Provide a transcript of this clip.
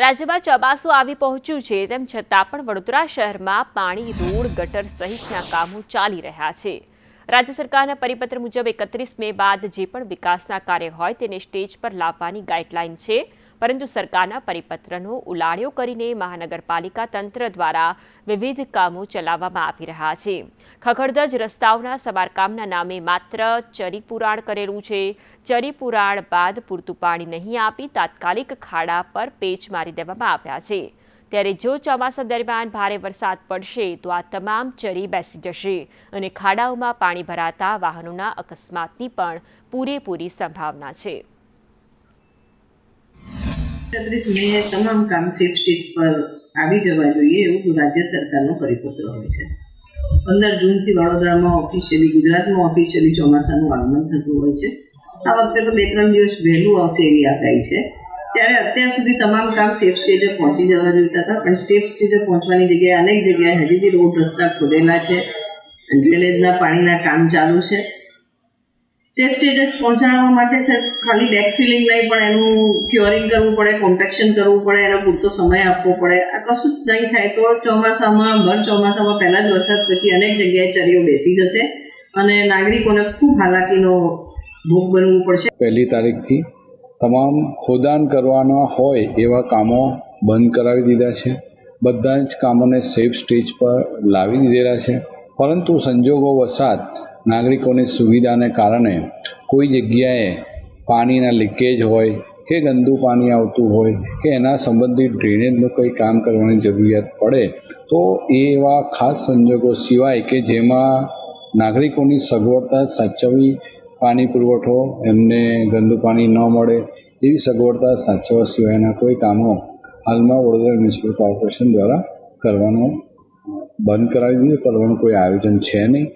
રાજ્યમાં ચોમાસું આવી પહોંચ્યું છે, તેમ છતાં પણ વડોદરા શહેરમાં પાણી, રોડ, ગટર સહિતના કામો ચાલી રહ્યા છે. રાજ્ય સરકારના પરિપત્ર મુજબ એકત્રીસ મે બાદ જે પણ વિકાસના કાર્ય હોય તેને સ્ટેજ પર લાવવાની ગાઈડલાઈન છે. પરંતુ સરકારના પરિપત્રનો ઉલાળ્યો કરીને મહાનગરપાલિકા તંત્ર દ્વારા વિવિધ કામો ચલાવવામાં આવી રહ્યા છે. ખખડધજ રસ્તાઓના સમારકામના નામે માત્ર ચરીપુરાણ કરેલું છે. ચરીપુરાણ બાદ પૂરતું પાણી નહીં આપી તાત્કાલિક ખાડા પર પેચ મારી દેવામાં આવ્યા છે. ત્યારે જો ચોમાસા દરમિયાન ભારે વરસાદ પડશે, તો આ તમામ ચરી બેસી જશે અને ખાડાઓમાં પાણી ભરાતા વાહનોના અકસ્માતની પણ પૂરેપૂરી સંભાવના છે. તમામ કામ સેફ સ્ટેજ પર આવી જવા જોઈએ એવું રાજ્ય સરકારનો પરિપત્ર હોય છે. પંદર જૂનથી વડોદરામાં ઓફિશિયલી ગુજરાતમાં ઓફિશિયલી ચોમાસાનું આગમન થતું હોય છે. આ વખતે તો બે ત્રણ દિવસ વહેલું આવશે એવી આગાહી છે. ત્યારે અત્યાર સુધી તમામ કામ સેફ સ્ટેજે પહોંચી જવા જોઈતા હતા, પણ સેફ સ્ટેજે પહોંચવાની જગ્યાએ અનેક જગ્યાએ હજી બી રોડ રસ્તા ખોદેલા છે ડ્રેનેજના પાણીના કામ ચાલુ છે. સેફ સ્ટેજ પહોંચાડવા માટે સર ખાલી ડેક ફિલિંગ નહીં, પણ એનું ક્યોરિંગ કરવું પડે કોમ્પેક્શન કરવું પડે, એનો પૂરતો સમય આપવો પડે. આ કશું જ નહીં થાય તો ચોમાસામાં, ભર ચોમાસામાં પહેલા જ વરસાદ પછી અનેક જગ્યાએ ચરીઓ બેસી જશે અને નાગરિકોને ખૂબ હાલાકીનો ભોગ બનવું પડશે. પહેલી તારીખથી તમામ ખોદાણ કરવાના હોય એવા કામો બંધ કરાવી દીધા છે. બધા જ કામોને સેફ સ્ટેજ પર લાવી દીધેલા છે. પરંતુ સંજોગો વસાત નાગરિકોની સુવિધાને કારણે કોઈ જગ્યાએ પાણીના લીકેજ હોય કે ગંદુ પાણી આવતું હોય કે એના સંબંધિત ડ્રેનેજનું કંઈ કામ કરવાની જરૂરિયાત પડે, તો એ એવા ખાસ સંજોગો સિવાય કે જેમાં નાગરિકોની સગવડતા સાચવવી પાણી પુરવઠો, એમને ગંદુ પાણી ન મળે એવી સગવડતા સાચવવા સિવાયના કોઈ કામો હાલમાં વડોદરા મ્યુનિસિપલ કોર્પોરેશન દ્વારા કરવાનું બંધ કરાવી દીધું. કરવાનું કોઈ આયોજન છે નહીં.